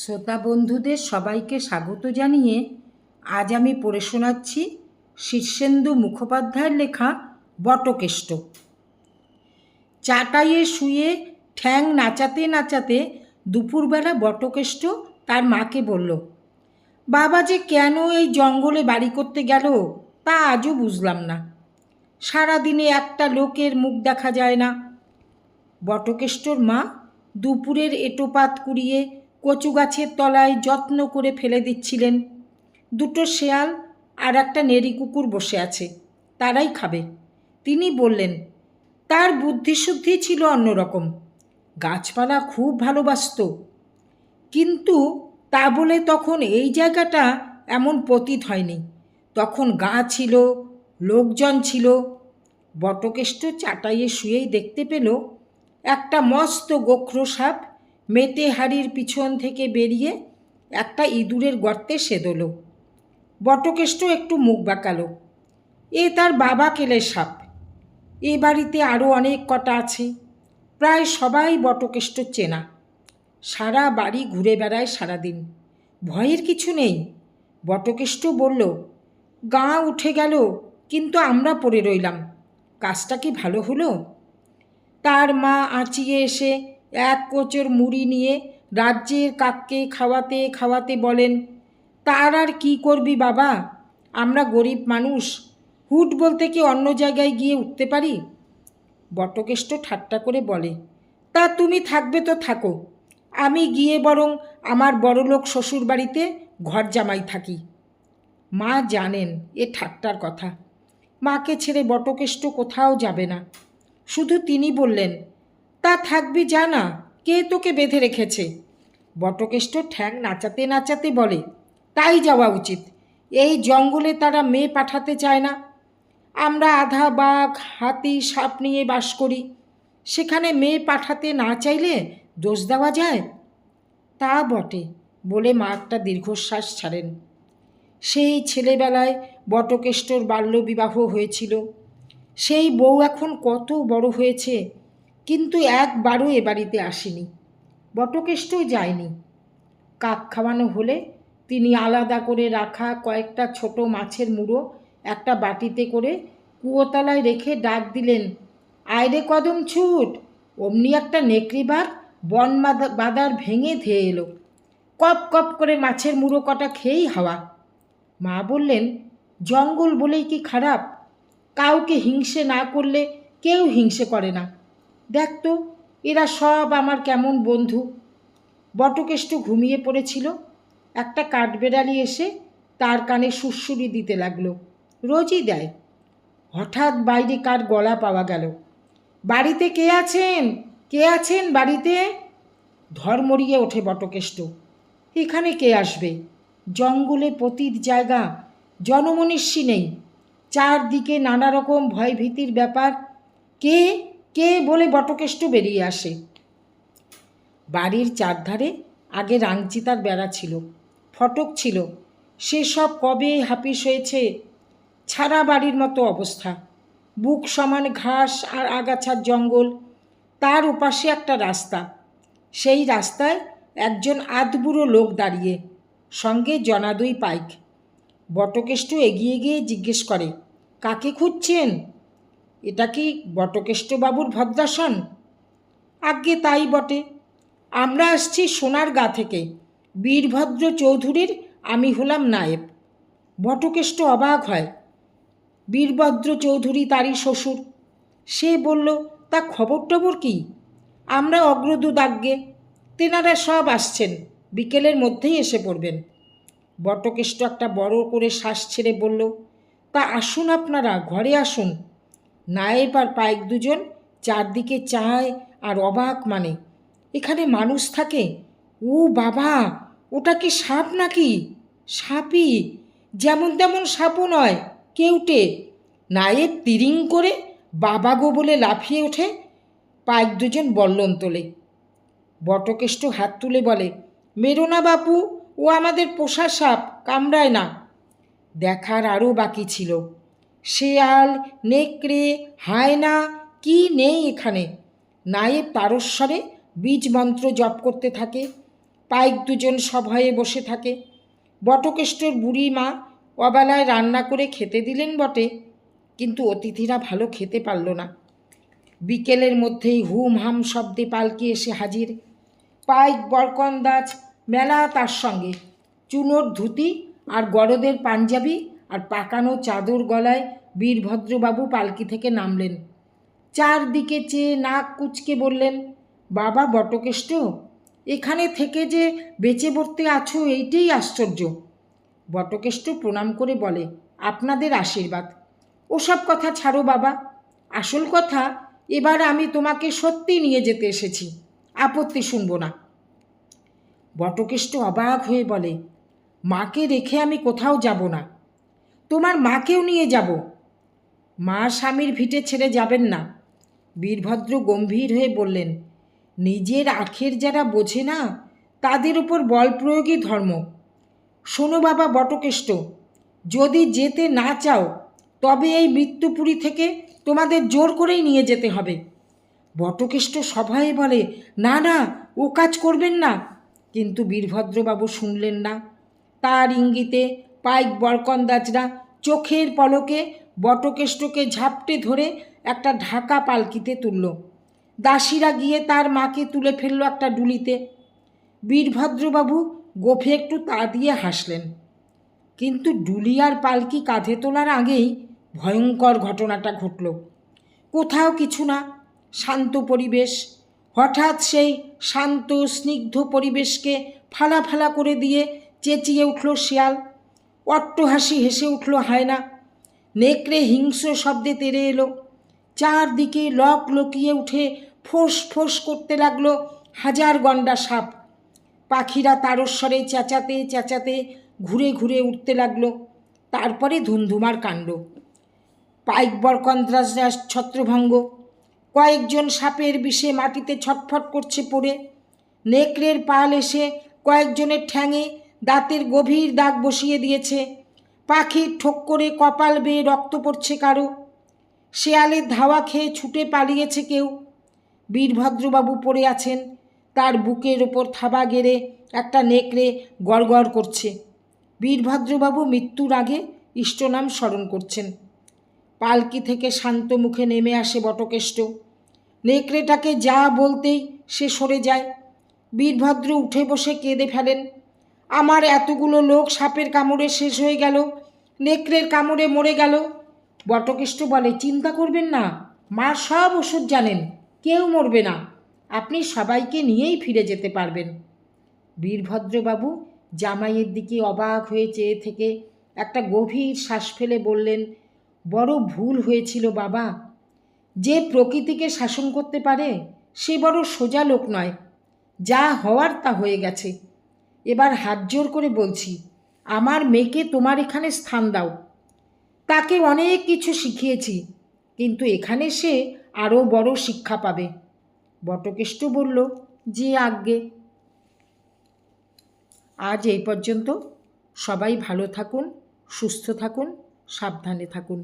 শ্রোতা বন্ধুদের সবাইকে স্বাগত জানিয়ে আজ আমি পড়ে শোনাচ্ছি শীর্ষেন্দু মুখোপাধ্যায়ের লেখা বটকেষ্ট। চাটাইয়ে শুয়ে ঠ্যাং নাচাতে নাচাতে দুপুরবেলা বটকেষ্ট তার মাকে বলল, বাবা যে কেন এই জঙ্গলে বাড়ি করতে গেল তা আজও বুঝলাম না। সারাদিনে একটা লোকের মুখ দেখা যায় না। বটকেষ্টর মা দুপুরের এটোপাত কুড়িয়ে কচু গাছের তলায় যত্ন করে ফেলে দিচ্ছিলেন। দুটো শেয়াল আর একটা নেড়ি কুকুর বসে আছে, তারাই খাবে। তিনি বললেন, তার বুদ্ধিশুদ্ধি ছিল অন্যরকম। গাছপালা খুব ভালোবাসত। কিন্তু তা বলে তখন এই জায়গাটা এমন পতিত হয়নি। তখন গা ছিল, লোকজন ছিল। বটকেষ্ট চাটাইয়ে শুয়েই দেখতে পেল, একটা মস্ত গোখ্র সাপ মেটে হাড়ির পিছন থেকে বেরিয়ে একটা ইঁদুরের গর্তে সেদল। বটকেষ্ট একটু মুখ বাঁকালো। এ তার বাবা কেলে সাপ। এ বাড়িতে আরও অনেক কটা আছে। প্রায় সবাই বটকেষ্ট চেনা। সারা বাড়ি ঘুরে বেড়ায় সারাদিন। ভয়ের কিছু নেই। বটকেষ্ট বলল, গা উঠে গেল, কিন্তু আমরা পড়ে রইলাম। কাজটা কি ভালো হলো? তার মা আঁচিয়ে এসে এক কোচর মুড়ি নিয়ে রাজ্যের কাককে খাওয়াতে খাওয়াতে বলেন, তার আর কি করবি বাবা? আমরা গরিব মানুষ। হুট বলতে কি অন্য জায়গায় গিয়ে উঠতে পারি? বটকেষ্ট ঠাট্টা করে বলে, তা তুমি থাকবে তো থাকো। আমি গিয়ে বরং আমার বড়লোক শ্বশুর বাড়িতে ঘর জামাই থাকি। মা জানেন এ ঠাট্টার কথা। মাকে ছেড়ে বটকেষ্ট কোথাও যাবে না। শুধু তিনি বললেন তা থাকবি জানা, কে তোকে বেঁধে রেখেছে? বটকেষ্ট ঠ্যাং নাচাতে নাচাতে বলে, তাই যাওয়া উচিত। এই জঙ্গলে তারা মেয়ে পাঠাতে চায় না। আমরা আধা বাঘ, হাতি, সাপ নিয়ে বাস করি। সেখানে মেয়ে পাঠাতে না চাইলে দোষ দেওয়া যায়? তা বটে, বলে মা একটা দীর্ঘশ্বাস ছাড়েন। সেই ছেলেবেলায় বটকেষ্টর বাল্যবিবাহ হয়েছিল। সেই বউ এখন কত বড় হয়েছে? কিন্তু একবারও এ বাড়িতে আসেনি। বটকেষ্টও যায়নি। কাক খাওয়ানো হলে তিনি আলাদা করে রাখা কয়েকটা ছোট মাছের মুড়ো একটা বাটিতে করে কুয়োতলায় রেখে ডাক দিলেন আয়রে কদম ছুট! অমনি একটা নেকড়ি বাঘ বন বাদার ভেঙে ধেয়ে এলো। কপ কপ করে মাছের মুড়ো কটা খেয়েই হাওয়া। মা বললেন, জঙ্গল বলেই কি খারাপ? কাউকে হিংসে না করলে কেউ হিংসে করে না। দেখ তো, এরা সব আমার কেমন বন্ধু। বটকেষ্ট ঘুমিয়ে পড়েছিল। একটা কাঠবেড়ালি এসে তার কানে সুরসুরি দিতে লাগল। রোজই দেয়। হঠাৎ বাইরে কার গলা পাওয়া গেল। বাড়িতে কে আছেন? কে আছেন বাড়িতে? ধর্মরিয়ে ওঠে বটকেষ্ট। এখানে কে আসবে? জঙ্গলে পতিত জায়গা জনমনীষী নেই। চারদিকে নানা রকম ভয়ভীতির ব্যাপার। কে? কে বলে বটকেষ্ট বেরিয়ে আসে? বাড়ির চারধারে আগে রাংচিতার বেড়া ছিল, ফটক ছিল। সেসব কবে হাপিস হয়েছে? ছাড়া বাড়ির মতো অবস্থা। বুক সমান ঘাস আর আগাছার জঙ্গল। তার উপাশে একটা রাস্তা। সেই রাস্তায় একজন আধবুড়ো লোক দাঁড়িয়ে, সঙ্গে জনাদুই পাইক। বটকেষ্ট এগিয়ে গিয়ে জিজ্ঞেস করে, কাকে খুঁজছেন? এটা কি বটকেষ্টবাবুর ভদ্রাসন আজ্ঞে তাই বটে। আমরা আসছি সোনার গা থেকে। বীরভদ্র চৌধুরীর আমি হলাম নায়েব। বটকেষ্ট অবাক হয়। বীরভদ্র চৌধুরী তারই শ্বশুর। সে বলল, তা খবর টবর কী? আমরা অগ্রদূত আজ্ঞে তেনারা সব আসছেন। বিকেলের মধ্যেই এসে পড়বেন। বটকেষ্ট একটা বড় করে শ্বাস ছেড়ে বলল, তা আসুন আপনারা, ঘরে আসুন। নায়েব আর পায়েক দুজন চারদিকে চায় আর অবাক মানে। এখানে মানুষ থাকে? ও বাবা, ওটা কি সাপ নাকি? সাপই। যেমন তেমন সাপও নয়, কেউটে। নায়েব তিরিং করে বাবা গো বলে লাফিয়ে ওঠে। পাইক দুজন বল্লন তোলে। বটকেষ্ট হাত তুলে বলে, মেরো না বাপু, ও আমাদের পোষা সাপ, কামড়ায় না। দেখার আরও বাকি ছিল। শেয়াল, নেকড়ে, হায়না, কি নেই এখানে? নায়েব তারস্বরে বীজ মন্ত্র জপ করতে থাকে, পাইক দুজন সভয়ে বসে থাকে। বটকেষ্টর বুড়ি মা অবেলায় রান্না করে খেতে দিলেন বটে, কিন্তু অতিথিরা ভালো খেতে পারল না। বিকেলের মধ্যেই হুম হাম শব্দে পালকি এসে হাজির। পাইক বরকন্দাজ মেলা তার সঙ্গে। চুনোর ধুতি আর গরদের পাঞ্জাবি আর পাকানো চাদর গলায় বীরভদ্রবাবু পালকি থেকে নামলেন। চারদিকে চেয়ে নাক কুচকে বললেন, বাবা বটকেষ্ট, এখানে থেকে যে বেঁচে পড়তে আছো এইটাই আশ্চর্য। বটকেষ্ট প্রণাম করে বলে, আপনাদের আশীর্বাদ। ওসব কথা ছাড়ো বাবা, আসল কথা, এবার আমি তোমাকে সত্যি নিয়ে যেতে এসেছি, আপত্তি শুনব না। বটকেষ্ট অবাক হয়ে বলে, মাকে রেখে আমি কোথাও যাব না তোমার মাকেও নিয়ে যাব। মা স্বামীর ভিটে ছেড়ে যাবেন না। বীরভদ্র গম্ভীর হয়ে বললেন, নিজের আখের যারা বোঝে না, তাদের উপর বল প্রয়োগই ধর্ম। শোনো বাবা বটকেষ্ট, যদি যেতে না চাও, তবে এই মৃত্যুপুরী থেকে তোমাদের জোর করেই নিয়ে যেতে হবে। বটকেষ্ট সভায় বলে, না না, ও কাজ করবেন না। কিন্তু বীরভদ্রবাবু শুনলেন না। তার ইঙ্গিতে পাইক বরকন্দাজরা চোখের পলকে বটকেষ্টকে ঝাপটে ধরে একটা ঢাকা পালকিতে তুলল। দাসীরা গিয়ে তার মাকে তুলে ফেলল একটা ডুলিতে। বীরভদ্রবাবু গোফে একটু তা দিয়ে হাসলেন। কিন্তু ডুলি আর পালকি কাঁধে তোলার আগেই ভয়ঙ্কর ঘটনাটা ঘটল। কোথাও কিছু না, শান্ত পরিবেশ। হঠাৎ সেই শান্ত, স্নিগ্ধ পরিবেশকে ফালা ফালা করে দিয়ে চেঁচিয়ে উঠল শিয়াল। অট্টহাসি হেসে উঠল হায়না। নেকড়ে হিংস্র শব্দে তেড়ে এলো। চারদিকে লক লকিয়ে উঠে ফোঁস ফোঁস করতে লাগল হাজার গন্ডা সাপ। পাখিরা তারস্বরে চেঁচাতে চেঁচাতে ঘুরে ঘুরে উঠতে লাগল। তারপরে ধুমধুমার কাণ্ড। পাইক বরকন্দ্রাসরা ছত্রভঙ্গ। কয়েকজন সাপের বিষে মাটিতে ছটফট করছে পড়ে। নেকড়ের পাল এসে কয়েকজনের ঠ্যাঙে দাঁতের গভীর দাগ বসিয়ে দিয়েছে। পাখির ঠোক করে কপাল বেয়ে রক্ত পড়ছে কারও। শেয়ালের ধাওয়া খেয়ে ছুটে পালিয়েছে কেউ। বীরভদ্রবাবু পড়ে আছেন। তার বুকের ওপর থাবা গেড়ে একটা নেকড়ে গড়গড় করছে। বীরভদ্রবাবু মৃত্যুর আগে ইষ্টনাম স্মরণ করছেন। পালকি থেকে শান্ত মুখে নেমে আসে বটকেষ্ট। নেকড়েটাকে যা বলতেই সে সরে যায়। বীরভদ্র উঠে বসে কেঁদে ফেলেন। আমার এতগুলো লোক সাপের কামড়ে শেষ হয়ে গেল, নেকড়ের কামড়ে মরে গেল। বটকেষ্ট বলে, চিন্তা করবেন না, মা সব ওষুধ জানেন, কেউ মরবে না, আপনি সবাইকে নিয়েই ফিরে যেতে পারবেন। বীরভদ্রবাবু জামাইয়ের দিকে অবাক হয়ে চেয়ে থেকে একটা গভীর শ্বাস ফেলে বললেন, বড় ভুল হয়েছিল বাবা। যে প্রকৃতিকে শাসন করতে পারে, সে বড় সোজা লোক নয়। যা হওয়ার তা হয়ে গেছে। এবার হাত জোর করে বলছি, আমার মেয়েকে তোমার এখানে স্থান দাও। তাকে অনেক কিছু শিখিয়েছি, কিন্তু এখানে সে আরও বড় শিক্ষা পাবে। বটকেষ্ট বলল, যে আজ্ঞে। আজ এই পর্যন্ত সবাই ভালো থাকুন, সুস্থ থাকুন, সাবধানে থাকুন।